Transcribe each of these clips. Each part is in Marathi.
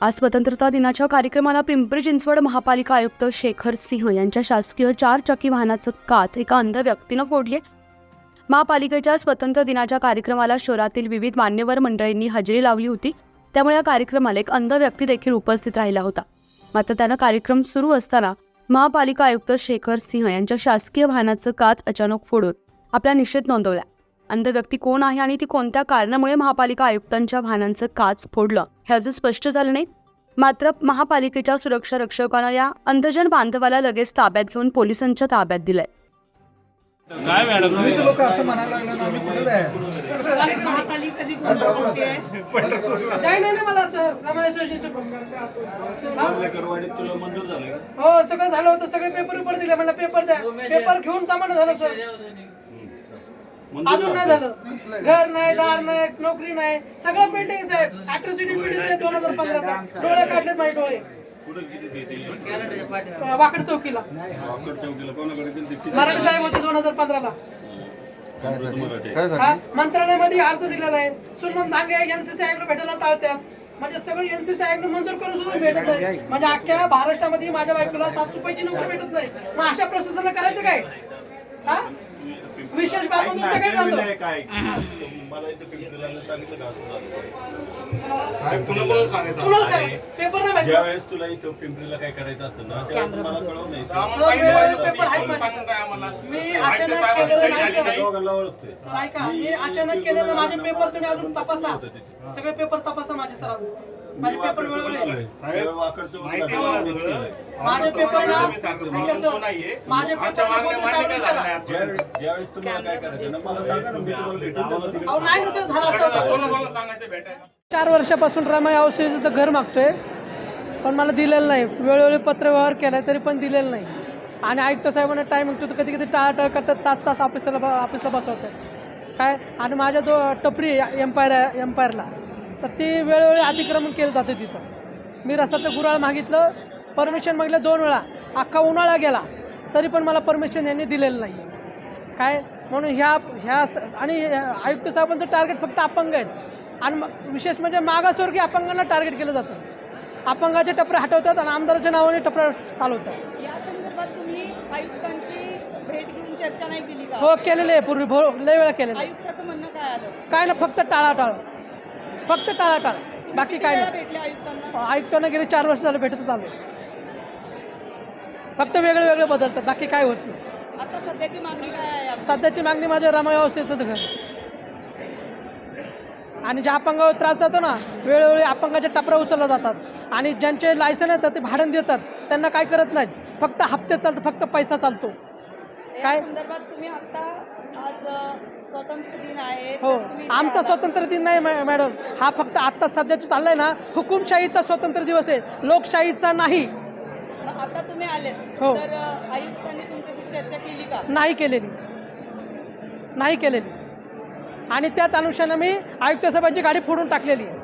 आज स्वतंत्रता दिनाच्या कार्यक्रमाला पिंपरी चिंचवड महापालिका आयुक्त शेखर सिंह यांच्या शासकीय चार चाकी वाहनाचं काच एका अंध व्यक्तीनं फोडले. महापालिकेच्या स्वतंत्र दिनाच्या कार्यक्रमाला शहरातील विविध मान्यवर मंडळींनी हजेरी लावली होती. त्यामुळे या कार्यक्रमाला एक अंध व्यक्ती देखील उपस्थित राहिला होता. मात्र त्यानं कार्यक्रम सुरू असताना महापालिका आयुक्त शेखर सिंह यांच्या शासकीय वाहनाचं काच अचानक फोडून आपला निषेध नोंदवला. अंध व्यक्ती कोण आहे आणि ती कोणत्या कारणामुळे महापालिका आयुक्तांच्या वाहनांचं काच फोडलं? हे अजून स्पष्ट झालं नाही. मात्र महापालिकेच्या सुरक्षा रक्षकानं या अंधजन बांधवाला लगेच ताब्यात घेऊन पोलिसांच्या ताब्यात दिलंय. काय मॅडम? तुम्हीच लोक असं म्हणायला लागलं ना आम्ही कुठे? हो? सगळं झालं होतं सगळे पेपर पेपर दिले म्हणलं पेपर द्या. पेपर घेऊन जमाना झालं सर. अजून नाही झालं. घर नाही दार नाही नोकरी नाही सगळं पेंटिंग साहेब. अॅट्रॉसिटी आहे दोन हजार पंधराचा. डोळे काढलेत माझे डोळे. वाकड चौकीला. मराठी साहेब होते दोन हजार पंधराला. मराठी काय झालं? हा मंत्रालयामध्ये अर्ज दिलेला आहे. सुनमन भांगे एनसीसी आयोगला भेटायला टाळतात म्हणजे सगळं एनसीसी आयोग मंजूर करून सुद्धा भेटत नाही. म्हणजे अख्ख्या महाराष्ट्रामध्ये माझ्या बायकोला सात रुपयाची नोकरी भेटत नाही. मग अशा प्रशासनाला करायचं काय? हा? विशेष बाब सगळे काय मला इथं पिंपरीला सांगितलं का असं झालं? तुम्हाला सांगायचं. पेपर नाही माहिती ज्या वेळेस तुला इथं पिंपरीला काय करायचं असेल ना त्यावेळेस मला कळव नाही पेपर. मी अचानक केलेलं नाही. सर. दोघांना ओळखते सर ऐका मी अचानक केलेलं माझे पेपर तुम्ही अजून तपासा. सगळे पेपर तपासा माझे सर. अजून माझे पेपर वेळोवेळी. वाकड चौकीला केलंय. माझे पेपर ना ऐका सर माझे पेपर मोदी साहेबांनी विचारा. ज्यावेळेस ज्यावेळेस तुम्हाला काय करायचं ना मला सांगा ना मी तुम्हाला भेटून देतो. अहो नाही ना सर झालं असं चार वर्षापासून रमाई औषधीचं घर मागतोय. पण मला दिलेलं नाही. वेळोवेळी पत्रव्यवहार केलाय तरी पण दिलेलं नाही. आणि आयुक्त साहेबांना टाईम मागतो तर कधी कधी टाळाटाळ करतात तास तास ऑफिसला ब- ऑफिसला बसवतात. काय? आणि माझ्या जो टपरी एम्पायर आहे एम्पायरला तर ती वेळोवेळी अतिक्रमण केलं जातं तिथं. मी रसाचं गुराळ मागितलं परमिशन मागितलं दोन वेळा. अख्खा उन्हाळा गेला तरी पण मला परमिशन यांनी दिलेलं नाही काय? म्हणून ह्या ह्या आणि आयुक्त साहेबांचं टार्गेट फक्त अपंग आहेत. आणि म- विशेष म्हणजे मागासवर्गीय अपंगांना टार्गेट केलं जातं. अपंगाचे टपरे हटवतात आणि आमदाराच्या नावाने टपरे चालवतात. या संदर्भात तुम्ही आयुक्तांची भेट घेऊन चर्चा नाही केली का? हो केलेले आहे पूर्वी. भो लय वेळा केलेलं आहे. आयुक्ताचं म्हणणं काय आलं? काय ना फक्त टाळाटाळ. फक्त टाळाटाळ बाकी काय नाही. आयुक्तांना गेले चार वर्ष झालं भेटत चालू. फक्त वेगळे वेगळे बदलतात. बाकी काय होत नाही. आता सध्याची मागणी काय? सध्याची मागणी माझ्या रामाय अवस्थेचंच घर आणि ज्या अपंगावर त्रास जातो ना वेळोवेळी अपंगाच्या टपरा उचलल्या जातात. आणि ज्यांचे लायसन येतात ते भाडण देतात. त्यांना काय करत नाहीत. फक्त हप्ते चालतो फक्त पैसा चालतो. काय? संदर्भात तुम्ही आता आज अ, स्वातंत्र्य दिन आहे. हो. आमचा स्वातंत्र्य दिन नाही मॅ- मॅडम. हा फक्त आत्ता सध्या जो चाललाय ना हुकुमशाहीचा स्वातंत्र्य दिवस आहे. लोकशाहीचा नाही. मग आता तुम्ही आलेत. हो. तर अ, आयुक्तांनी तुमच्याशी चर्चा केली का? नाही केलेली. नाही केलेली. आणि त्याच अनुषंगाने मी आयुक्त साहेबांची गाडी फोडून टाकलेली आहे.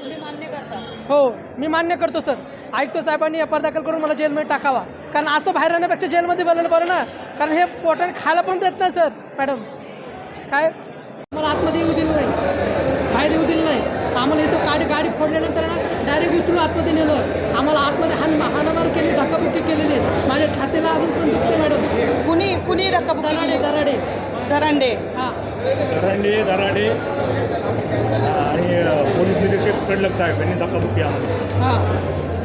तुम्ही मान्य करता? हो. मी मान्य करतो सर. आयुक्त साहेबांनी आर दाखल करून मला जेलमध्ये टाकावा. कारण असं बाहेर राहण्यापेक्षा जेलमध्ये बोलायला बरं ना. कारण हे पोटाने खायला पण देत नाही सर. मॅडम काय? मला आतमध्ये येऊ दिलं नाही. बाहेर येऊ दिलं नाही. आम्हाला इथं गाडी गाडी फोडल्यानंतर ना डायरेक्ट उचलून आतमध्ये नेलं. आम्हाला आतमध्ये हान हाणामार केली धक्काबुक्की केलेली. माझ्या छातीला अजून पण दुखते मॅडम. कुणी कुणी रक्कम दराडे दराडे. झरांडे हां. दरांडे दराडे. आणि पोलीस निरीक्षक कडलक साहेब यांनी धक्काबुक्की आम्हाला हां.